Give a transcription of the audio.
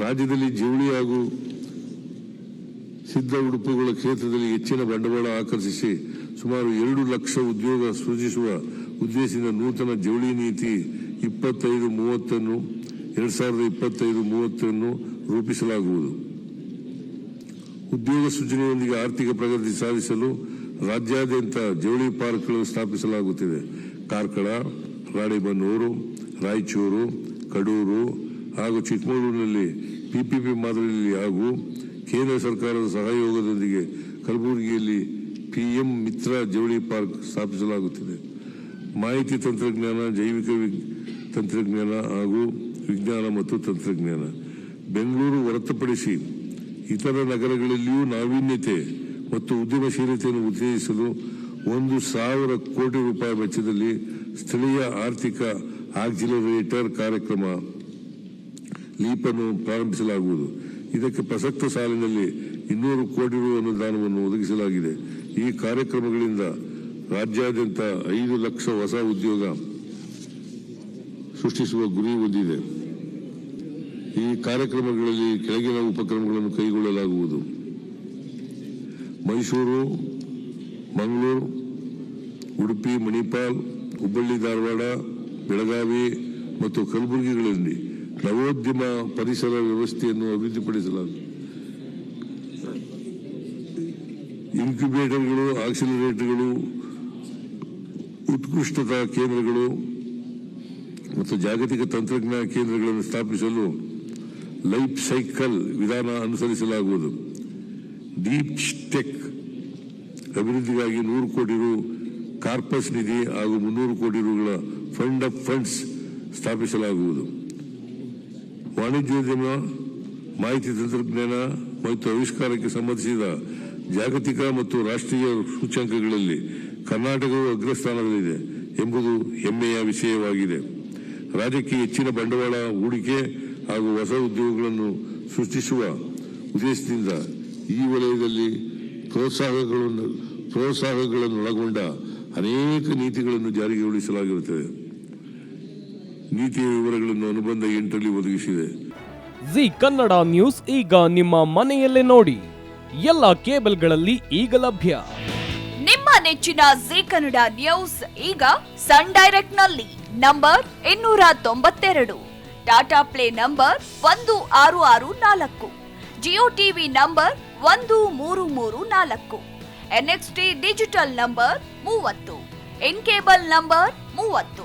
ರಾಜ್ಯದಲ್ಲಿ ಜವಳಿ ಹಾಗೂ ಸಿದ್ಧ ಉಡುಪುಗಳ ಕ್ಷೇತ್ರದಲ್ಲಿ ಹೆಚ್ಚಿನ ಬಂಡವಾಳ ಆಕರ್ಷಿಸಿ ಸುಮಾರು ಎರಡು ಲಕ್ಷ ಉದ್ಯೋಗ ಸೃಜಿಸುವ ಉದ್ದೇಶದಿಂದ ನೂತನ ಜವಳಿ ನೀತಿ ಇಪ್ಪತ್ತೈದು ಮೂವತ್ತನ್ನು, ಎರಡ್ ಸಾವಿರದ ಇಪ್ಪತ್ತೈದು ಮೂವತ್ತನ್ನು ರೂಪಿಸಲಾಗುವುದು. ಉದ್ಯೋಗ ಸೃಜನೆಯೊಂದಿಗೆ ಆರ್ಥಿಕ ಪ್ರಗತಿ ಸಾಧಿಸಲು ರಾಜ್ಯಾದ್ಯಂತ ಜವಳಿ ಪಾರ್ಕ್ಗಳು ಸ್ಥಾಪಿಸಲಾಗುತ್ತಿದೆ. ಕಾರ್ಕಳ, ರಾಣಿಬನ್ನೂರು, ರಾಯಚೂರು, ಕಡೂರು ಹಾಗೂ ಚಿಕ್ಕಮಗಳೂರಿನಲ್ಲಿ ಪಿಪಿಪಿ ಮಾದರಿಯಲ್ಲಿ ಹಾಗೂ ಕೇಂದ್ರ ಸರ್ಕಾರದ ಸಹಯೋಗದೊಂದಿಗೆ ಕಲಬುರಗಿಯಲ್ಲಿ ಪಿಎಂ ಮಿತ್ರ ಜವಳಿ ಪಾರ್ಕ್ ಸ್ಥಾಪಿಸಲಾಗುತ್ತಿದೆ. ಮಾಹಿತಿ ತಂತ್ರಜ್ಞಾನ, ಜೈವಿಕ ತಂತ್ರಜ್ಞಾನ ಹಾಗೂ ವಿಜ್ಞಾನ ಮತ್ತು ತಂತ್ರಜ್ಞಾನ. ಬೆಂಗಳೂರು ಹೊರತುಪಡಿಸಿ ಇತರ ನಗರಗಳಲ್ಲಿಯೂ ನಾವೀನ್ಯತೆ ಮತ್ತು ಉದ್ಯಮಶೀಲತೆಯನ್ನು ಉತ್ತೇಜಿಸಲು ಒಂದು ಸಾವಿರ ಕೋಟಿ ರೂಪಾಯಿ ವೆಚ್ಚದಲ್ಲಿ ಸ್ಥಳೀಯ ಆರ್ಥಿಕ ಆಕ್ಸಿಲರೇಟರ್ ಕಾರ್ಯಕ್ರಮ ಲೀಪ್ ಅನ್ನು ಪ್ರಾರಂಭಿಸಲಾಗುವುದು. ಇದಕ್ಕೆ ಪ್ರಸಕ್ತ ಸಾಲಿನಲ್ಲಿ ಇನ್ನೂರು ಕೋಟಿ ರು ಅನುದಾನವನ್ನು ಒದಗಿಸಲಾಗಿದೆ. ಈ ಕಾರ್ಯಕ್ರಮಗಳಿಂದ ರಾಜ್ಯಾದ್ಯಂತ ಐದು ಲಕ್ಷ ಹೊಸ ಉದ್ಯೋಗ ಸೃಷ್ಟಿಸುವ ಗುರಿ ಹೊಂದಿದೆ. ಈ ಕಾರ್ಯಕ್ರಮಗಳಲ್ಲಿ ಕೆಳಗಿನ ಉಪಕ್ರಮಗಳನ್ನು ಕೈಗೊಳ್ಳಲಾಗುವುದು. ಮೈಸೂರು, ಮಂಗಳೂರು, ಉಡುಪಿ, ಮಣಿಪಾಲ್, ಹುಬ್ಬಳ್ಳಿ, ಧಾರವಾಡ, ಬೆಳಗಾವಿ ಮತ್ತು ಕಲಬುರಗಿಗಳಲ್ಲಿ ನವೋದ್ಯಮ ಪರಿಸರ ವ್ಯವಸ್ಥೆಯನ್ನು ಅಭಿವೃದ್ಧಿಪಡಿಸಲಾಗಿದೆ. ಇನ್ಕ್ಯುಬೇಟರ್ಗಳು, ಆಕ್ಸಿಲರೇಟರ್ಗಳು, ಉತ್ಕೃಷ್ಟತಾ ಕೇಂದ್ರಗಳು ಮತ್ತು ಜಾಗತಿಕ ತಂತ್ರಜ್ಞಾನ ಕೇಂದ್ರಗಳನ್ನು ಸ್ಥಾಪಿಸಲು ಲೈಫ್ ಸೈಕಲ್ ವಿಧಾನ ಅನುಸರಿಸಲಾಗುವುದು. ಡೀಪ್ ಟೆಕ್ ಅಭಿವೃದ್ಧಿಗಾಗಿ ನೂರು ಕೋಟಿ ರು ಕಾರ್ಪಸ್ ನಿಧಿ ಹಾಗೂ ಮುನ್ನೂರು ಕೋಟಿ ರುಗಳ ಫಂಡ್ ಆಫ್ ಫಂಡ್ಸ್ ಸ್ಥಾಪಿಸಲಾಗುವುದು. ವಾಣಿಜ್ಯೋದ್ಯಮ, ಮಾಹಿತಿ ತಂತ್ರಜ್ಞಾನ ಮತ್ತು ಆವಿಷ್ಕಾರಕ್ಕೆ ಸಂಬಂಧಿಸಿದ ಜಾಗತಿಕ ಮತ್ತು ರಾಷ್ಟ್ರೀಯ ಸೂಚ್ಯಂಕಗಳಲ್ಲಿ ಕರ್ನಾಟಕವು ಅಗ್ರಸ್ಥಾನದಲ್ಲಿದೆ ಎಂಬುದು ಹೆಮ್ಮೆಯ ವಿಷಯವಾಗಿದೆ. ರಾಜ್ಯಕ್ಕೆ ಹೆಚ್ಚಿನ ಬಂಡವಾಳ ಹೂಡಿಕೆ ಹಾಗೂ ಹೊಸ ಉದ್ಯೋಗಗಳನ್ನು ಸೃಷ್ಟಿಸುವ ಉದ್ದೇಶದಿಂದ ಈ ವಲಯದಲ್ಲಿ ಪ್ರೋತ್ಸಾಹಗಳನ್ನು ಪ್ರೋತ್ಸಾಹಗಳನ್ನೊಳಗೊಂಡ ಅನೇಕ ನೀತಿಗಳನ್ನು ಜಾರಿಗೊಳಿಸಲಾಗಿರುತ್ತದೆ. ನೀತಿಯ ವಿವರಗಳನ್ನು ಅನುಬಂಧ ಎಂಟರಲ್ಲಿ ಒದಗಿಸಿದೆ. ಜಿ ಕನ್ನಡ ನ್ಯೂಸ್ ಈಗ ನಿಮ್ಮ ಮನೆಯಲ್ಲೇ ನೋಡಿ. ಎಲ್ಲ ಕೇಬಲ್ಗಳಲ್ಲಿ ಈಗ ಲಭ್ಯ. ನಿಮ್ಮ ನೆಚ್ಚಿನ ಜಿ ಕನ್ನಡ ನ್ಯೂಸ್ ಈಗ ಸನ್ ಡೈರೆಕ್ಟ್ನಲ್ಲಿ ನಂಬರ್ ಇನ್ನೂರ ತೊಂಬತ್ತೆರಡು ಟಾಟಾ ಪ್ಲೇ ನಂಬರ್ ಒಂದು ಆರು ಆರು ನಾಲ್ಕು ಜಿಯೋ ಟಿವಿ ನಂಬರ್ ಒಂದು ಮೂರು ಮೂರು ನಾಲ್ಕು ಎನ್ಎಕ್ಸ್ಟಿ ಡಿಜಿಟಲ್ ನಂಬರ್ ಮೂವತ್ತು ಇನ್ ಕೇಬಲ್ ನಂಬರ್ ಮೂವತ್ತು.